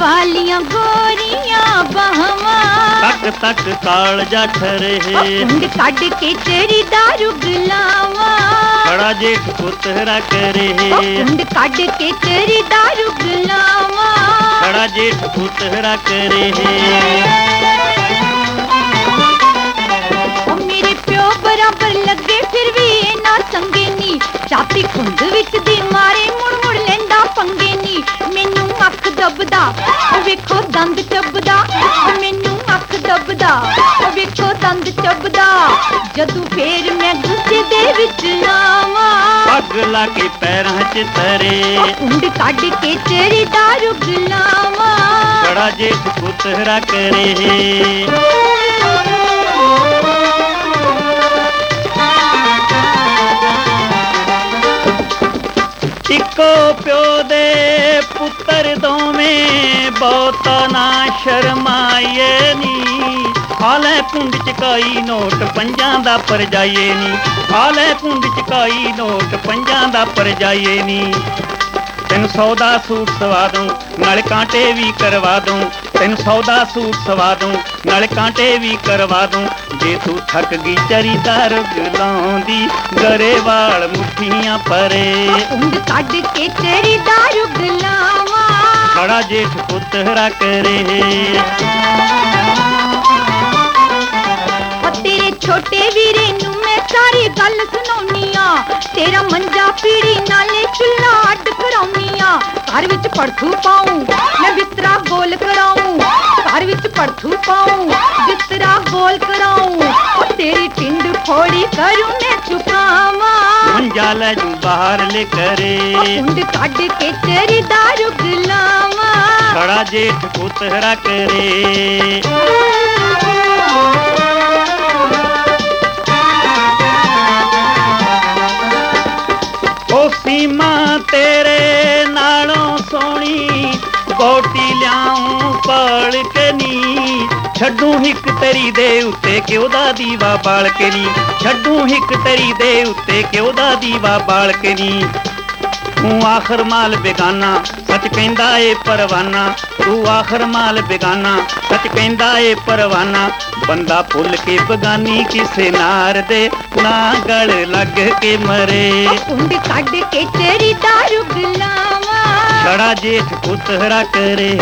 ਵਾਲੀਆਂ ਗੋਰੀਆਂ ਬਹਵਾ ਟਕ ਟਕ ਕਾਲ ਜੱਠ ਰਹੇ। ਉਂਗ ਕੱਢ ਕੇ ਤੇਰੀ ਦਾਰੂ ਗਲਾਵਾ ਬੜਾ ਜੇਠ ਪੁੱਤਰਾ ਕਰੇ ਉਂਗ ਕੱਢ ਕੇ ਤੇਰੀ ਦਾਰੂ ਗਲਾਵਾ ਬੜਾ ਜੇਠ ਪੁੱਤਰਾ ਕਰੇ ਮੇਰੇ ਪਿਓ ਬਰਾਬਰ ਲੱਗੇ ਫਿਰ ਵੀ ਇਹ ਚੰਗੇ ਨਹੀਂ ਚਾਪੀ ਖੁੰਦ ਵਿੱਚ ਦੀ ਮਾਰੇ ਮੁੜ ਮੁੜ ਲੈਂਦਾ ਪੰਗੇ ਵੇਖੋ ਦੰਦ ਚੱਬਦਾ ਮੈਨੂੰ ਅੱਖ ਦੱਬਦਾ। ਉਹ ਵੇਖੋ ਦੰਦ ਚੱਬਦਾ ਜਦੋਂ ਫੇਰ ਮੈਂ ਗੁੱਸੇ ਦੇ ਵਿੱਚ ਆਵਾਂ। ਪੱਗ ਲਾ ਕੇ ਪੈਰਾਂ 'ਚ ਤਰੇ। ਉਹ ਕੁੰਡ ਕੱਢ ਕੇ ਤੇਰੀ ਦਾਰੂ ਗਲਾਵਾ ਬੜਾ ਜੇਠ ਪੁੱਤਰਾ ਕਰੇ। ਇੱਕੋ ਪਿਓ ਦੇ ਦੋਵੇਂ ਨਾ ਸ਼ਰਮਾਏ ਨੀ। ਹਾਲੇ ਕੁੰਡ ਚਕਾਈ ਨੋਟ, ਪੰਜਾਂ ਦਾ ਪਰ ਨੀ। ਹਾਲੇ ਕੁੰਡ ਚਕਾਈ ਨੋਟ, ਪੰਜਾਂ ਦਾ ਪਰ ਨੀ। ਤੈਨੂੰ ਸੌਦਾ ਸੂਟ ਸਵਾ ਦੂੰ, ਨਾਲੇ ਕਾਂਟੇ ਵੀ ਕਰਵਾ ਦੂੰ। ਤੈਨੂੰ ਸੌਦਾ ਸੂਟ ਸਵਾ ਦੂੰ, ਨਾਲੇ ਕਾਂਟੇ ਵੀ ਕਰਵਾ ਦੂੰ। ਜੇ ਤੂੰ ਥੱਕ ਗਈ ਚਰੀਦਾਰ ਗਲਾਉਂਦੀ ਗਰੇਵਾਲ ਮੁੱਠੀਆਂ ਪਰੇ। ਕੁੰਡ ਕੱਢ ਕੇ ਤੇਰੀ ਦਾਰੂ ਗਲਾਵਾ ਬੜਾ ਜੇਠ ਪੁੱਤਰਾ ਕਰੇ। ਉਹ ਤੇਰੇ ਛੋਟੇ ਵੀਰੇ ਨੂੰ ਮੈਂ ਸਾਰੀ ਗੱਲ ਸੁਣਾਉਣੀ ਆ। ਤੇਰਾ ਮੰਜਾ ਪੀੜੀ ਨਾਲੇ ਚੁੱਲਾ ਅੱਡ ਕਰਾਉਣੀ ਆ। ਘਰ ਵਿੱਚ ਪੜਥੂ ਪਾਉਂ, ਮੈਂ ਬਿਸਤਰਾ ਗੋਲ ਕਰਾਉਂ। ਘਰ ਵਿੱਚ ਪੜਥੂ ਪਾਉਂ, ਬਿਸਤਰਾ ਗੋਲ ਕਰਾਉਂ। ਉਹ ਤੇਰੀ ਟਿੰਡ ਫੋੜੀ ਕਰੂੰ ਮੰਜਾ ਲੈ ਜੂ ਬਾਹਰ ਲੈ ਕਰੇ। ਕੁੰਡ ਕੱਢ ਕੇ ਤੇਰੀ ਦਾਰੂ ਗਲਾਵਾ ਬੜਾ ਜੇਠ ਪੁੱਤਰਾ ਕਰੇ। ਓ ਸੀਮਾ ਤੇਰੇ ਨਾਲੋਂ ਸੋਹਣੀ ਬੋਟੀ ਲਿਆਉਂ ਪਾਲ ਕੇ। ਛੱਡੂ ਹਿੱਕ ਤੇਰੀ ਦੇ ਉੱਤੇ ਕਿਉਂ ਦਾ ਦੀਵਾ ਬਾਲ ਕੇ ਨੀ। ਛੱਡੂ ਹਿੱਕ ਤੇਰੀ ਦੇ ਉੱਤੇ ਕਿਉਂ ਦਾ ਦੀਵਾ ਬਾਲ ਕੇ ਨੀ। ਤੂੰ ਆਖਰ ਮਾਲ ਬੇਗਾਨਾ ਸੱਚ ਕਹਿੰਦਾ ਏ ਪਰਵਾਨਾ। ਤੂੰ ਆਖਰ ਮਾਲ ਬੇਗਾਨਾ ਸੱਚ ਕਹਿੰਦਾ ਏ ਪਰਵਾਨਾ। ਬੰਦਾ ਭੁੱਲ ਕੇ ਬਗਾਨੀ ਕਿਸੇ ਨਾਰ ਦੇ ਨਾ ਗਲ ਲੱਗ ਕੇ ਮਰੇ। ਕੁੰਡ ਕੱਢ ਕੇ ਤੇਰੀ ਦਾਰੂ ਗਲਾਵਾ ਛੜਾ ਜੇਠ ਪੁੱਤਰਾ ਕਰੇ